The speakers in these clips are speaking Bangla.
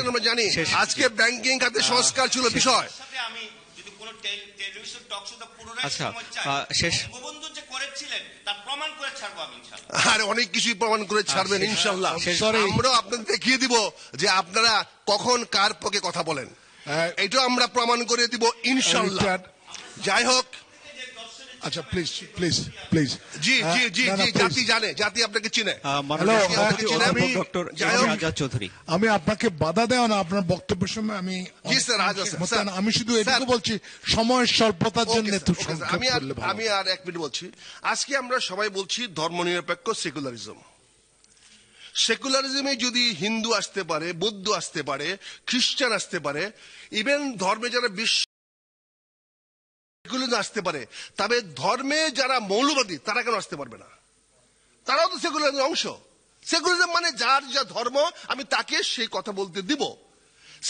আমরা জানি আজকে ব্যাংকিং খাতে সংস্কার ছিল বিষয়। সাথে আমি যদি কোনো টেল- টেলিভিশন টক শোতে পুনরায় আচ্ছা, সময় চাই, আহ, শেষ। বঙ্গবন্ধু যে করেছিলেন তার প্রমাণ করে ছাড়বো আমি ইনশাআল্লাহ। আর অনেক কিছুই প্রমাণ করে ছাড়বেন ইনশাল্লাহ আমরা আপনাদের দেখিয়ে দিব যে আপনারা কখন কার পক্ষে কথা বলেন। হ্যাঁ। এটা আমরা প্রমাণ করে দিব ইনশাল্লাহ যাই হোক আচ্ছা প্লিজ প্লিজ প্লিজ জি জি জি হ্যাঁ, জি জাতি জানে জাতি আপনাকে চিনে। সভাপতি আমি- ডক্টর যাই চৌধুরী। আমি আপনাকে বাধা দেওয়া না আপনার বক্তব্যের সময় আমি জি, স্যার, আজ স্যার। আমি শুধু এটুকু বলছি সময়ের স্বল্পতার জন্য আমি আর আমি আর এক মিনিট বলছি। আজকে আমরা সবাই বলছি ধর্মনিরপেক্ষ সেকুলারিজম। সেকুলারিজমে যদি হিন্দু আসতে পারে বৌদ্ধ আসতে পারে খ্রিস্টান আসতে পারে ইভেন ধর্মে যারা বিশ্ব সেকুলারিজম আসতে পারে। তবে ধর্মে যারা মৌলবাদী, তারা কেন আসতে পারবে না? তারাও তো সেকুলারিজমের অংশ। সেকুলারিজম মানে যার যা ধর্ম, আমি তাকে সেই কথা বলতে দিব।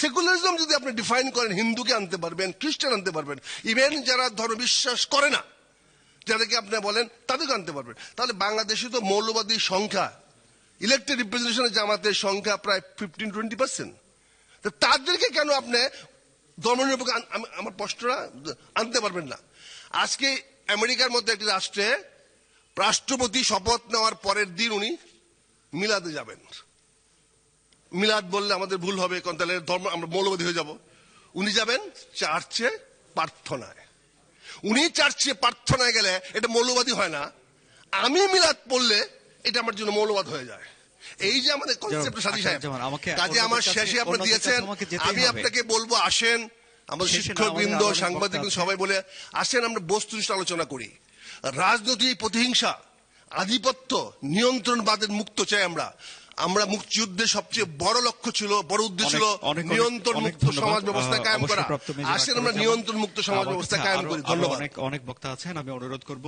সেকুলারিজম যদি আপনি ডিফাইন করেন, হিন্দুকে আনতে পারবেন, খ্রিস্টান আনতে পারবেন ইভেন যারা ধর্ম বিশ্বাস করে না, যাদেরকে আপনি বলেন, তাদেরকে আনতে পারবেন। তাহলে বাংলাদেশে তো মৌলবাদীর সংখ্যা ইলেকটেড রিপ্রেজেন্টেশনের জামাতের সংখ্যা প্রায় ফিফটিন টোয়েন্টি পার্সেন্ট তাদেরকে কেন আপনি ধর্মনিরপেক্ষ আমার প্রশ্নটা আনতে পারবেন না। আজকে আমেরিকার মধ্যে একটি রাষ্ট্রে রাষ্ট্রপতি শপথ নেওয়ার পরের দিন উনি মিলাদে যাবেন। মিলাদ বললে আমাদের ভুল হবে, কারণ তাহলে ধর্ম, আমরা মৌলবাদী হয়ে যাব। উনি যাবেন চার্চে প্রার্থনায়। উনি চার্চে প্রার্থনায় গেলে এটা মৌলবাদী হয় না। আমি মিলাদ পড়লে এটা আমার জন্য মৌলবাদ হয়ে যায়। এই যে আমাদের কনসেপ্ট সাথী সাহেব কাজে আমার শেষে আপনি দিয়েছেন আমি আপনাকে বলব আসেন আমাদের শিক্ষকবৃন্দ সাংবাদিক সবাই বলে আসেন আমরা বস্তুনিষ্ঠ আলোচনা করি। রাজনৈতিক প্রতিহিংসা আধিপত্য নিয়ন্ত্রণবাদের মুক্ত চাই আমরা। আমরা মুক্তিযুদ্ধের সবচেয়ে বড় লক্ষ্য ছিল বড় উদ্দেশ্য ছিল নিয়ন্ত্রণ মুক্ত সমাজ ব্যবস্থা কায়েম করা। আসেন আমরা নিয়ন্ত্রণ মুক্ত সমাজ ব্যবস্থা কায়েম করি। ধন্যবাদ। অনেক অনেক বক্তা আছেন আমি অনুরোধ করব।